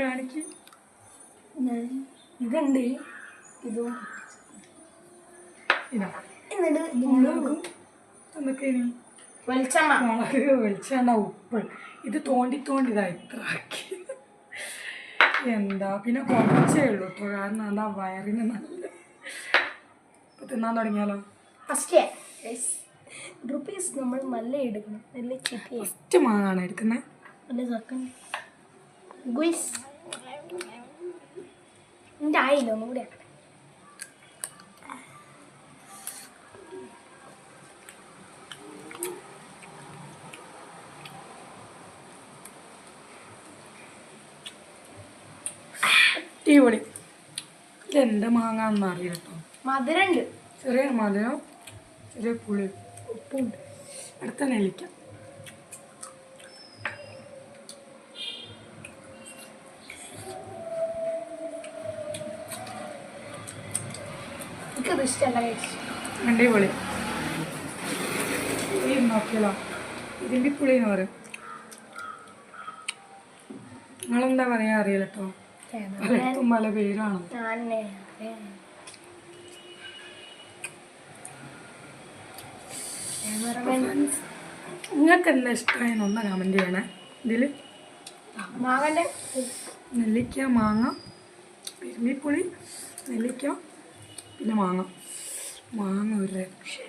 കാണിക്ക്. ഇതുണ്ട്. ഇതും. ഇതാ. എന്നിട്ട് മുളകും എന്തൊക്കെ ഇനി വെളിച്ചമ്മ മുളക് വെളിച്ചെണ്ണ ഉപ്പ്. ഇത് തോണ്ടി തോണ്ടി ഇതാ ഇത്ര ആക്കി എന്താ? പിന്നെ കുറച്ചേ ഉള്ളൂ ഇപ്പൊ കാരണം എന്താ വയറിന് നല്ല ഇപ്പൊ തിന്നാൻ തുടങ്ങിയാലോ? ഫസ്റ്റ് റുപ്പീസ് നമ്മൾ നല്ല എടുക്കണം. നല്ല ഫസ്റ്റ് മാങ്ങാണ് എടുക്കുന്നത് നല്ല സെക്കൻഡ് ഗുയിസ് എന്റെ ആയില്ല ഒന്നും കൂടെ ആക്കട്ടെ. അടിപൊളി. ഇതെന്താ മാങ്ങ അറിയില്ല കേട്ടോ മധുരമുണ്ട്. ചെറിയ മധുരം ചെറിയ പുളി ഉപ്പുണ്ട്. അടുത്ത നെല്ലിക്ക. എനിക്കത് ഇഷ്ടമല്ല guys. അടിപൊളി. ഈ നോക്കിയാലോ ഇതിന്റെ പുളി എന്ന് പറയും. നിങ്ങളെന്താ പറയാ അറിയില്ല കേട്ടോ പല പേരാണ് നിങ്ങൾക്ക് എന്താ ഇഷ്ടമായെന്ന് ഒന്ന് കമന്റ് ചെയ്യണേ. ഇതിൽ മാവന്റെ നെല്ലിക്ക മാങ്ങ പെരുമ്പിപ്പുളി നെല്ലിക്ക പിന്നെ മാങ്ങ. മാങ്ങ ഒരു രക്ഷയില്ല.